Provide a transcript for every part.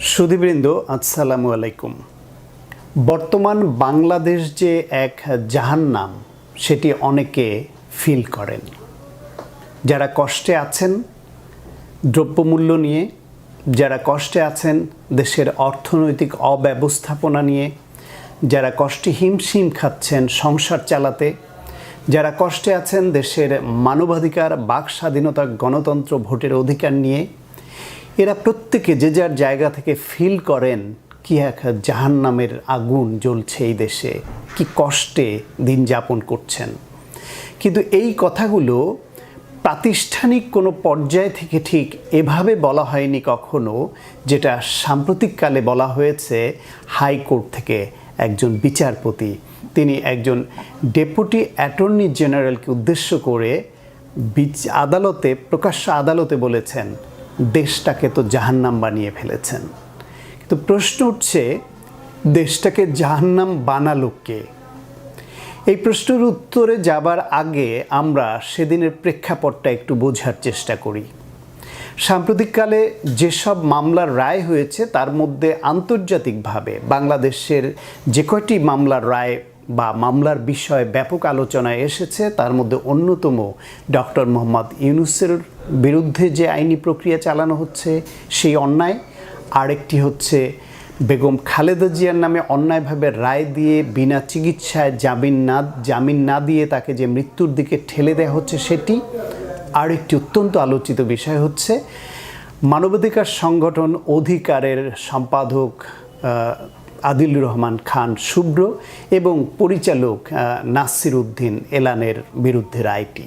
সুধীবৃন্দ, আসসালামু আলাইকুম। বর্তমান বাংলাদেশ যে এক জাহান্নাম, সেটি অনেকে ফিল করেন। যারা কষ্টে আছেন, দ্রব্যমূল্য নিয়ে, যারা কষ্টে আছেন, দেশের অর্থনৈতিক অব্যবস্থাপনা নিয়ে, যারা কষ্টে হিমশিম খাচ্ছেন সংসার চালাতে, যারা কষ্টে আছেন দেশের মানবাধিকার, বাক স্বাধীনতা গণতন্ত্র ভোটের অধিকার নিয়ে এরা প্রত্যেকে যে যার জায়গা থেকে ফিল করেন কি এক জাহান্নামের আগুন জ্বলছে এই দেশে, কি কষ্টে দিন যাপন করছেন। কিন্তু এই কথাগুলো প্রাতিষ্ঠানিক কোনো পর্যায় থেকে ঠিক এভাবে বলা হয়নি কখনো, যেটা সাম্প্রতিককালে বলা হয়েছে হাইকোর্ট থেকে একজন বিচারপতি। তিনি একজন ডেপুটি অ্যাটর্নি জেনারেলকে উদ্দেশ্য করে আদালতে, প্রকাশ্য আদালতে বলেছেন দেশটাকে তো জাহান্নাম বানিয়ে ফেলেছেন। কিন্তু প্রশ্ন উঠছে, দেশটাকে জাহান্নাম বানালো কে? এই প্রশ্নের উত্তরে যাবার আগে আমরা সেদিনের প্রেক্ষাপটটা একটু বোঝার চেষ্টা করি। সাম্প্রতিককালে যেসব মামলার রায় হয়েছে, তার মধ্যে আন্তর্জাতিকভাবে বাংলাদেশের যে কয়টি মামলার রায় বা মামলার বিষয়ে ব্যাপক আলোচনায় এসেছে। তার মধ্যে অন্যতম ডক্টর মোহাম্মদ ইউনুসের বিরুদ্ধে যে আইনি প্রক্রিয়া চালানো হচ্ছে সেই অন্যায়। আরেকটি হচ্ছে বেগম খালেদা জিয়ার নামে অন্যায়ভাবে রায় দিয়ে বিনা চিকিৎসায় জামিন না জামিন না দিয়ে তাকে যে মৃত্যুর দিকে ঠেলে দেওয়া হচ্ছে সেটি। আর একটি অত্যন্ত আলোচিত বিষয় হচ্ছে মানবাধিকার সংগঠন অধিকারের সম্পাদক আহ, আদিলুর রহমান খান শুভ্র এবং পরিচালক নাসির উদ্দিন এলানের বিরুদ্ধে রায়টি।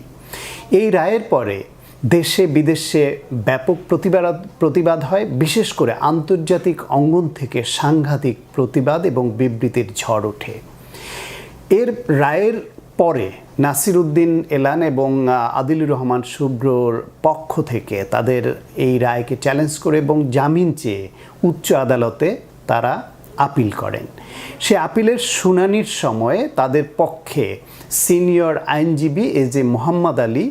এই রায়ের পরে দেশে বিদেশে ব্যাপক প্রতিবাদ প্রতিবাদ হয় বিশেষ করে আন্তর্জাতিক অঙ্গন থেকে সাংঘাতিক প্রতিবাদ এবং বিবৃতির ঝড় ওঠে। এর রায়ের পরে নাসির উদ্দিন এলান এবং আহ, আদিলুর রহমান শুভ্রর পক্ষ থেকে তাদের এই রায়কে চ্যালেঞ্জ করে এবং জামিন চেয়ে উচ্চ আদালতে তারা আপিল করেন। সে আপিলের শুনানির সময়ে তাদের পক্ষে সিনিয়র আইনজীবী এ যে মোহাম্মদ আলী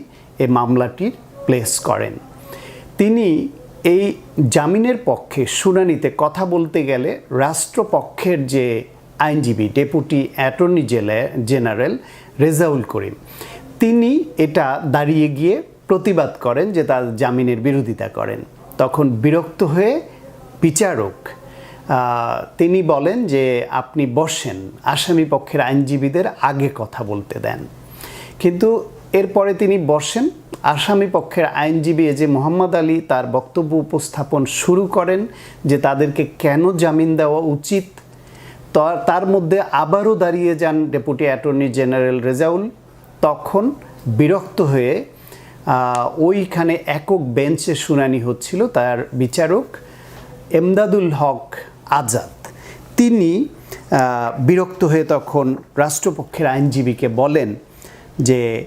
এ মামলাটির প্লেস করেন। তিনি এই জামিনের পক্ষে শুনানিতে কথা বলতে গেলে রাষ্ট্রপক্ষের যে আইনজীবী, deputy attorney general Rezaul Karim, তিনি এটা দাঁড়িয়ে গিয়ে প্রতিবাদ করেন যে তার জামিনের বিরোধিতা করেন। তখন বিরক্ত হয়ে বিচারক তিনি বলেন যে আপনি বসেন, আসামি পক্ষের আইনজীবীদের আগে কথা বলতে দেন। কিন্তু এরপরে তিনি বসেন, আসামি পক্ষের আইনজীবী এ যে মোহাম্মদ আলী তার বক্তব্য উপস্থাপন শুরু করেন যে তাদেরকে কেন জামিন দেওয়া উচিত তার মধ্যে আবারও দাঁড়িয়ে যান ডেপুটি অ্যাটর্নি জেনারেল রেজাউল। তখন বিরক্ত হয়ে ওইখানে একক বেঞ্চে শুনানি হচ্ছিল তার বিচারক, এমদাদুল হক আজাদ। তিনি বিরক্ত হয়ে তখন রাষ্ট্রপক্ষের আইনজীবীকে বলেন যে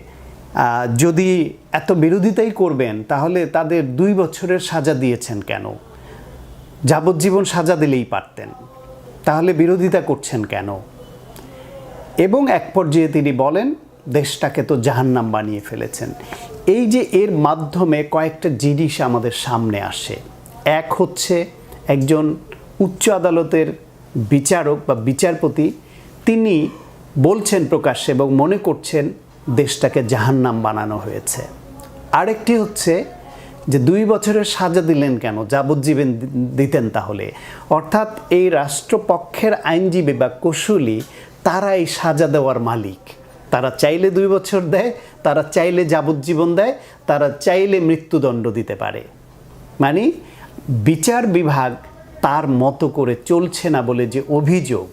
যদি এত বিরোধিতাই করবেন, তাহলে তাদের দুই বছরের সাজা দিয়েছেন কেন? যাবজ্জীবন সাজা দিলেই পারতেন। তাহলে বিরোধিতা করছেন কেন? এবং এক পর্যায়ে তিনি বলেন, দেশটাকে তো জাহান্নাম বানিয়ে ফেলেছেন। এই যে এর মাধ্যমে কয়েকটা জিনিস আমাদের সামনে আসে। এক হচ্ছে একজন উচ্চ আদালতের বিচারক বা বিচারপতি তিনি বলছেন প্রকাশ্যে এবং মনে করছেন দেশটাকে জাহান্নাম বানানো হয়েছে। আরেকটি হচ্ছে যে দুই বছরের সাজা দিলেন কেন? যাবজ্জীবন দিতেন তাহলে। অর্থাৎ এই রাষ্ট্রপক্ষের আইনজীবী বা কৌশলী তারা এই সাজা দেওয়ার মালিক। তারা চাইলে দুই বছর দেয়, তারা চাইলে যাবজ্জীবন দেয়, তারা চাইলে মৃত্যুদণ্ড দিতে পারে। মানে বিচার বিভাগ তার মতো করে চলছে না বলে যে অভিযোগ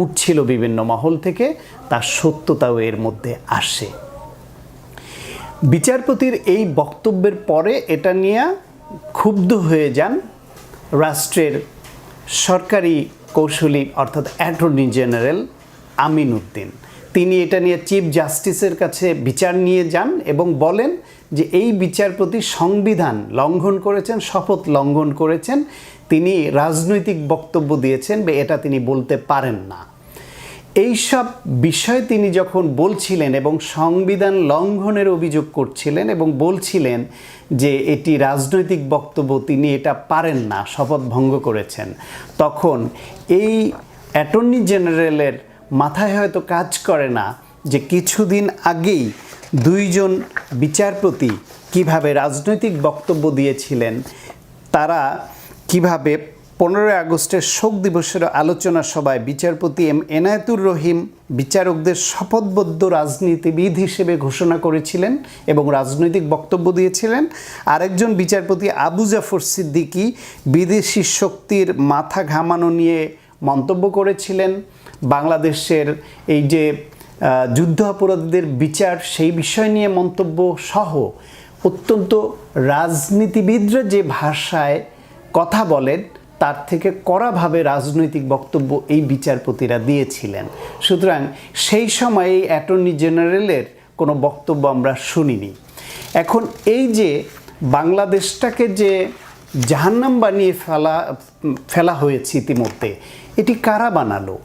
উঠছিল বিভিন্ন মহল থেকে তার সত্যতাও এর মধ্যে আসে। বিচারপতির এই বক্তব্যের পরে এটা নিয়ে ক্ষুব্ধ হয়ে যান রাষ্ট্রের সরকারি কৌশলী অর্থাৎ অ্যাটর্নি জেনারেল আমিন উদ্দিন। তিনি এটা নিয়ে চিফ জাস্টিসের কাছে বিচার নিয়ে যান এবং বলেন যে এই বিচারপতি সংবিধান লঙ্ঘন করেছেন, শপথ লঙ্ঘন করেছেন তিনি রাজনৈতিক বক্তব্য দিয়েছেন বা এটা তিনি বলতে পারেন না। এইসব বিষয় তিনি যখন বলছিলেন এবং সংবিধান লঙ্ঘনের অভিযোগ করছিলেন এবং বলছিলেন যে এটি রাজনৈতিক বক্তব্য, তিনি এটা পারেন না, শপথ ভঙ্গ করেছেন, তখন এই অ্যাটর্নি জেনারেলের মাথায় হয়তো কাজ করে না যে কিছুদিন আগেই দুইজন বিচারপতি কীভাবে রাজনৈতিক বক্তব্য দিয়েছিলেন, তারা কীভাবে পনেরোই আগস্টের শোক দিবসের আলোচনা সভায় বিচারপতি এম এনায়েতুর রহিম বিচারকদের শপথবদ্ধ রাজনীতিবিদ হিসেবে ঘোষণা করেছিলেন এবং রাজনৈতিক বক্তব্য দিয়েছিলেন। আরেকজন বিচারপতি আবু জাফর সিদ্দিকী বিদেশি শক্তির মাথা ঘামানো নিয়ে মন্তব্য করেছিলেন। বাংলাদেশের এই যে যুদ্ধ অপরাধীদের বিচার সেই বিষয় নিয়ে মন্তব্য সহ অত্যন্ত রাজনীতিবিদরা যে ভাষায় কথা বলেন, তার থেকে কড়াভাবে রাজনৈতিক বক্তব্য এই বিচারপতিরা দিয়েছিলেন। সুতরাং সেই সময় এই অ্যাটর্নি জেনারেলের কোনো বক্তব্য আমরা শুনিনি। এখন এই যে বাংলাদেশটাকে যে জাহান্নাম বানিয়ে ফেলা ফেলা হয়েছে ইতিমধ্যে, এটি কারা বানালো?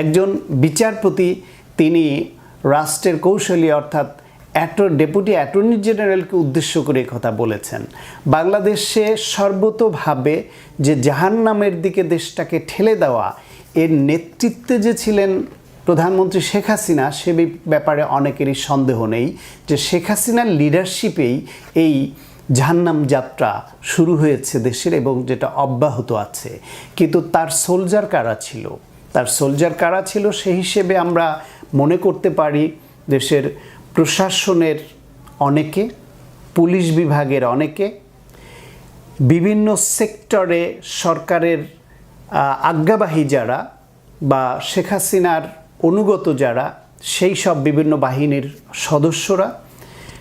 একজন বিচারপতি, তিনি রাষ্ট্রের কৌশলী, অর্থাৎ ডেপুটি অ্যাটর্নি জেনারেলকে উদ্দেশ্য করে কথা বলেছেন। বাংলাদেশে সর্বতোভাবে যে জাহান্নামের দিকে দেশটাকে ঠেলে দেওয়া, এর নেতৃত্বে যে ছিলেন প্রধানমন্ত্রী শেখ হাসিনা, সে ব্যাপারে অনেকেরই সন্দেহ নেই যে শেখ হাসিনার লিডারশিপেই এই জাহান্নাম যাত্রা শুরু হয়েছে দেশের এবং যেটা অব্যাহত আছে। কিন্তু তার সোলজার কারা ছিল? তার সোলজার কারা ছিল সেই হিসেবে আমরা মনে করতে পারি দেশের প্রশাসনের অনেকে, পুলিশ বিভাগের অনেকে, বিভিন্ন সেক্টরে সরকারের আজ্ঞাবাহী যারা বা শেখ হাসিনার অনুগত যারা, সেই সব বিভিন্ন বাহিনীর সদস্যরা,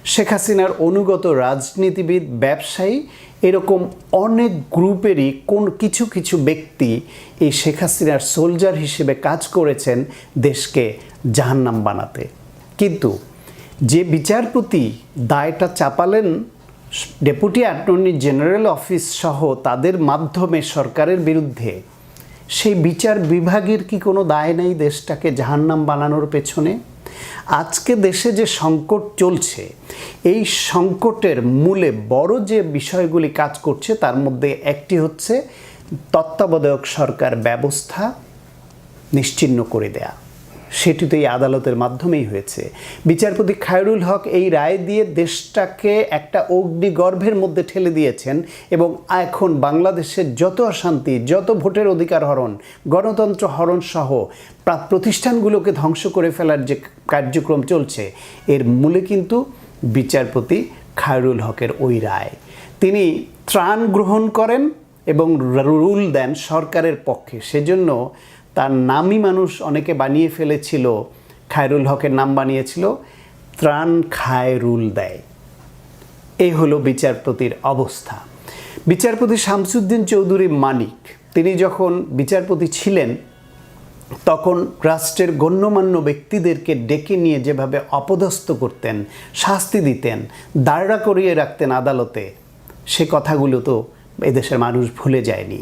শেখ হাসিনার অনুগত রাজনীতিবিদ, ব্যবসায়ী, এরকম অনেক গ্রুপেরই কোন কিছু কিছু ব্যক্তি এই শেখ হাসিনার সোলজার হিসেবে কাজ করেছেন দেশকে জাহান্নাম বানাতে। কিন্তু যে বিচারপতি দায়টা চাপালেন, ডেপুটি অ্যাটর্নি জেনারেল অফিস সহ তাদের মাধ্যমে সরকারের বিরুদ্ধে, সেই বিচার বিভাগের কি কোনো দায় নেই দেশটাকে জাহান্নাম বানানোর পেছনে? আজকে দেশে যে সংকট চলছে, এই সংকটের মূলে বড় যে বিষয়গুলি কাজ করছে, তার মধ্যে একটি হচ্ছে তত্ত্বাবধায়ক সরকার ব্যবস্থা নিশ্চিহ্ন করে দেয়া। সেটি তো এই আদালতের মাধ্যমেই হয়েছে। বিচারপতি খায়রুল হক এই রায় দিয়ে দেশটাকে একটা অগ্নিগর্ভের মধ্যে ঠেলে দিয়েছেন এবং এখন বাংলাদেশের যত অশান্তি, যত ভোটের অধিকার হরণ, গণতন্ত্র হরণ সহ প্রতিষ্ঠানগুলোকে ধ্বংস করে ফেলার যে কার্যক্রম চলছে, এর মূলে কিন্তু বিচারপতি খায়রুল হকের ওই রায়। তিনি ত্রাণ গ্রহণ করেন এবং রুল দেন সরকারের পক্ষে। সেজন্য তার নামই মানুষ অনেকে বানিয়ে ফেলেছিল, খায়রুল হকের নাম বানিয়েছিল, ত্রাণ খায়রুল দেয়। এই হলো বিচারপতির অবস্থা। বিচারপতি শামসুদ্দিন চৌধুরী মানিক, তিনি যখন বিচারপতি ছিলেন, তখন রাষ্ট্রের গণ্যমান্য ব্যক্তিদেরকে ডেকে নিয়ে যেভাবে অপদস্থ করতেন, শাস্তি দিতেন, দাঁড়া করিয়ে রাখতেন আদালতে, সে কথাগুলো তো এদেশের মানুষ ভুলে যায়নি।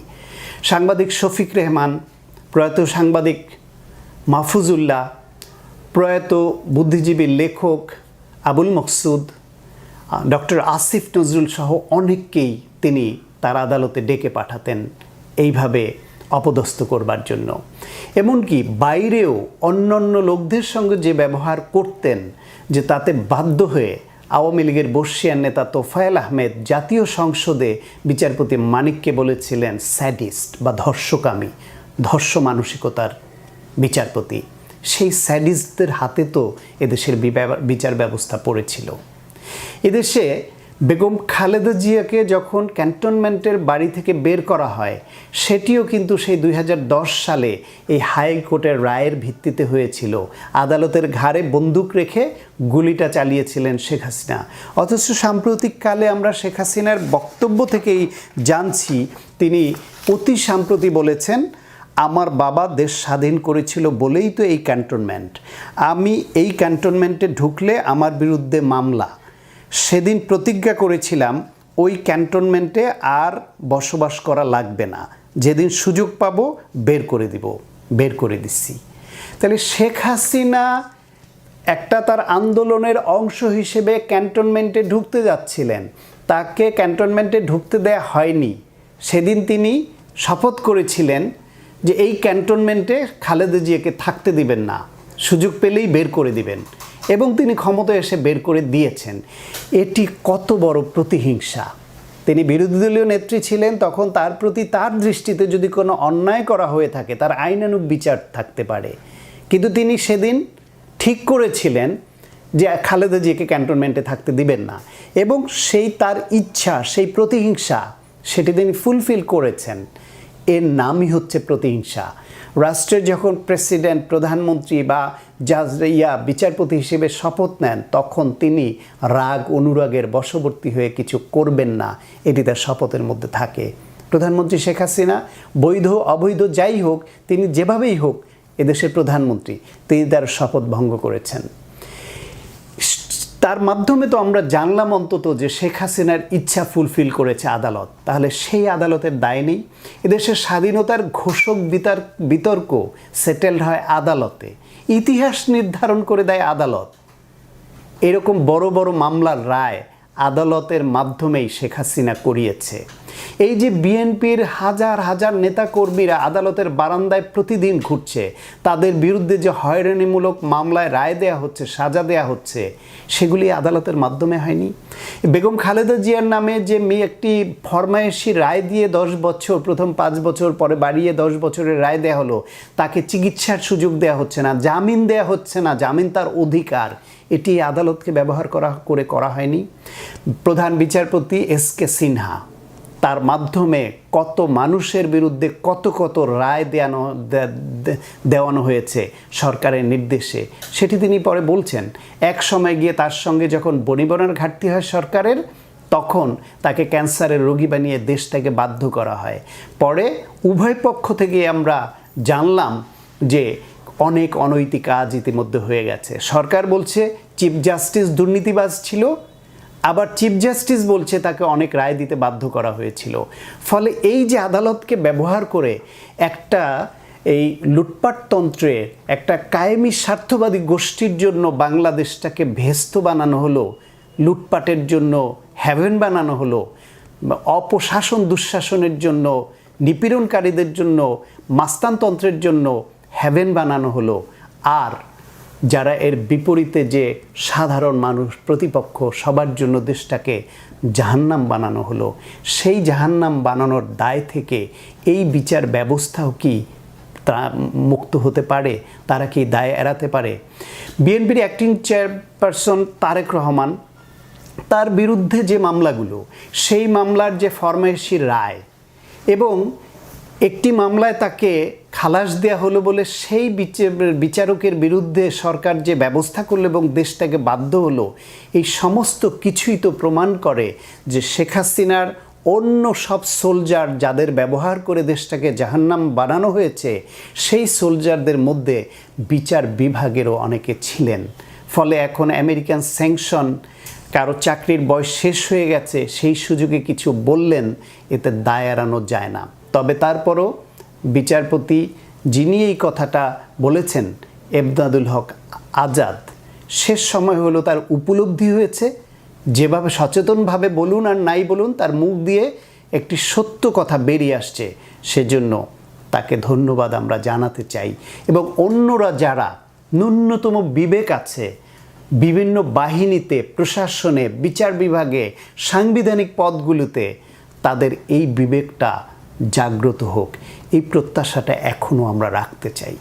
সাংবাদিক শফিক রেহমান প্রয়াত সাংবাদিক মাহফুজুল্লাহ, প্রয়াত বুদ্ধিজীবী লেখক আবুল মকসুদ, ডক্টর আসিফ নজরুল সহ অনেককেই তিনি তার আদালতে ডেকে পাঠাতেন এইভাবে অপদস্থ করবার জন্য। এমনকি বাইরেও অন্যান্য লোকদের সঙ্গে যে ব্যবহার করতেন, যে তাতে বাধ্য হয়ে আওয়ামী লীগের বর্ষিয়ান নেতা তোফায়েল আহমেদ জাতীয় সংসদে বিচারপতি মানিককে বলেছিলেন স্যাডিস্ট বা ধর্ষকামী। ধর্ষ মানসিকতার বিচারপতি। সেই স্যাডিস্টদের হাতে তো এদেশের বিচার ব্যবস্থা পড়েছিল। এদেশে বেগম খালেদা জিয়াকে যখন ক্যান্টনমেন্টের বাড়ি থেকে বের করা হয়, সেটিও কিন্তু সেই দুই হাজার দশ সালে এই হাইকোর্টের রায়ের ভিত্তিতে হয়েছিল। আদালতের ঘাড়ে বন্দুক রেখে গুলিটা চালিয়েছিলেন শেখ হাসিনা। অথচ সাম্প্রতিককালে আমরা শেখ হাসিনার বক্তব্য থেকেই জানছি, তিনি অতি সাম্প্রতি বলেছেন আমার বাবা দেশ স্বাধীন করেছিল বলেই তো এই ক্যান্টনমেন্ট আমি এই ক্যান্টনমেন্টে ঢুকলে আমার বিরুদ্ধে মামলা। সেদিন প্রতিজ্ঞা করেছিলাম, ওই ক্যান্টনমেন্টে আর বসবাস করা লাগবে না। যেদিন সুযোগ পাবো, বের করে দিব, বের করে দিচ্ছি তাহলে শেখ হাসিনা একটা তার আন্দোলনের অংশ হিসেবে ক্যান্টনমেন্টে ঢুকতে যাচ্ছিলেন। তাকে ক্যান্টনমেন্টে ঢুকতে দেয়া হয়নি। সেদিন তিনি শপথ করেছিলেন যে এই ক্যান্টনমেন্টে খালেদা জিয়াকে থাকতে দিবেন না, সুযোগ পেলেই বের করে দিবেন এবং তিনি ক্ষমতায় এসে বের করে দিয়েছেন। এটি কত বড় প্রতিহিংসা। তিনি বিরোধী দলীয় নেত্রী ছিলেন, তখন তার প্রতি তার দৃষ্টিতে যদি কোনো অন্যায় করা হয়ে থাকে, তার আইনানুগ বিচার থাকতে পারে। কিন্তু তিনি সেদিন ঠিক করেছিলেন যে খালেদা জিয়াকে ক্যান্টনমেন্টে থাকতে দিবেন না এবং সেই তার ইচ্ছা, সেই প্রতিহিংসা, সেটি তিনি ফুলফিল করেছেন। এর নামই হচ্ছে প্রতিহিংসা। রাষ্ট্রের যখন প্রেসিডেন্ট, প্রধানমন্ত্রী বা জাজ ইয়া বিচারপতি হিসেবে শপথ নেন, তখন তিনি রাগ, অনুরাগের বশবর্তী হয়ে কিছু করবেন না। এটি তার শপথের মধ্যে থাকে। প্রধানমন্ত্রী শেখ হাসিনা, বৈধ, অবৈধ যাই হোক, তিনি যেভাবেই হোক এদেশের প্রধানমন্ত্রী, তিনি তার শপথ ভঙ্গ করেছেন। তার মাধ্যমে তো আমরা জানলাম অন্তত যে শেখ হাসিনার ইচ্ছা ফুলফিল করেছে আদালত। তাহলে সেই আদালতের দায় নেই। এদেশের স্বাধীনতার ঘোষক বিতার, বিতর্ক সেটেলড হয় আদালতে। ইতিহাস নির্ধারণ করে দেয় আদালত। এরকম বড় বড় মামলার রায় আদালতের মাধ্যমেই শেখ হাসিনা করিয়েছে। এই যে বিএনপির হাজার হাজার নেতাকর্মীরা আদালতের বারান্দায় প্রতিদিন ঘুরছে, তাদের বিরুদ্ধে যে হয়রানিমূলক মামলায় রায় দেয়া হচ্ছে, সাজা দেয়া হচ্ছে, সেগুলি আদালতের মাধ্যমে হয়নি। বেগম খালেদা জিয়ার নামে যে মেয়ে একটি ফরমায়েশি রায় দিয়ে দশ বছর, প্রথম পাঁচ বছর পরে বাড়িয়ে দশ বছরের রায় দেয়া হলো, তাকে চিকিৎসার সুযোগ দেয়া হচ্ছে না, জামিন দেয়া হচ্ছে না, জামিন তার অধিকার। এটি আদালতকে ব্যবহার করা, করে করা হয়নি। প্রধান বিচারপতি এস কে সিনহা তার মাধ্যমে কত মানুষের বিরুদ্ধে কত কত রায় দেওয়ানো দেওয়ানো হয়েছে সরকারের নির্দেশে। সেটি তিনি পরে বলছেন। এক সময় গিয়ে তার সঙ্গে যখন বনিবনের ঘাটতি হয় সরকারের, তখন তাকে ক্যান্সারের রোগী বানিয়ে দেশটাকে বাধ্য করা হয়। পরে উভয় পক্ষ থেকে আমরা জানলাম যে অনেক অনৈতিক কাজ ইতিমধ্যে হয়ে গেছে। সরকার বলছে চিফ জাস্টিস দুর্নীতিবাজ ছিল আবার চিফ জাস্টিস বলছে তাকে অনেক রায় দিতে বাধ্য করা হয়েছিল। ফলে এই যে আদালতকে ব্যবহার করে একটা এই লুটপাটতন্ত্রে একটা কায়েমি স্বার্থবাদী গোষ্ঠীর জন্য বাংলাদেশটাকে ভেস্ত বানানো হলো, লুটপাটের জন্য হ্যাভেন বানানো হলো, অপশাসন দুঃশাসনের জন্য, নিপীড়নকারীদের জন্য, মাস্তানতন্ত্রের জন্য হ্যাভেন বানানো হলো। আর যারা এর বিপরীতে যে সাধারণ মানুষ প্রতিপক্ষ সবার জন্য দেশটাকে জাহান্নাম বানানো হলো, সেই জাহান্নাম বানানোর দায় থেকে এই বিচার ব্যবস্থাও কি তা মুক্ত হতে পারে, তারা কি দায় এড়াতে পারে? বিএনপির অ্যাক্টিং চেয়ারপারসন তারেক রহমান তার বিরুদ্ধে যে মামলাগুলো, সেই মামলার যে ফরমাইশি রায় এবং একটি মামলায় তাকে খালাস দেওয়া হলো বলে সেই বিচারকের বিরুদ্ধে সরকার যে ব্যবস্থা করল এবং দেশটাকে বাধ্য হলো, এই সমস্ত কিছুই তো প্রমাণ করে যে শেখ হাসিনার অন্য সব সোলজার যাদের ব্যবহার করে দেশটাকে জাহান্নাম বানানো হয়েছে, সেই সোলজারদের মধ্যে বিচার বিভাগেরও অনেকে ছিলেন। ফলে এখন আমেরিকান স্যাংশন কারও চাকরির বয়স শেষ হয়ে গেছে, সেই সুযোগে কিছু বললেন, এতে দায় এড়ানো যায় না। তবে তারপরও বিচারপতি যিনি এই কথাটা বলেছেন, এবদাদুল হক আজাদ, শেষ সময় হলো তার উপলব্ধি হয়েছে। যেভাবে সচেতনভাবে বলুন আর নাই বলুন, তার মুখ দিয়ে একটি সত্য কথা বেরিয়ে আসছে, সেজন্য তাকে ধন্যবাদ আমরা জানাতে চাই। এবং অন্যরা যারা ন্যূনতম বিবেক আছে, বিভিন্ন বাহিনীতে, প্রশাসনে, বিচার বিভাগে, সাংবিধানিক পদগুলোতে, তাদের এই বিবেকটা জাগ্রত হোক। এই প্রত্যাশাটা এখনও আমরা রাখতে চাই।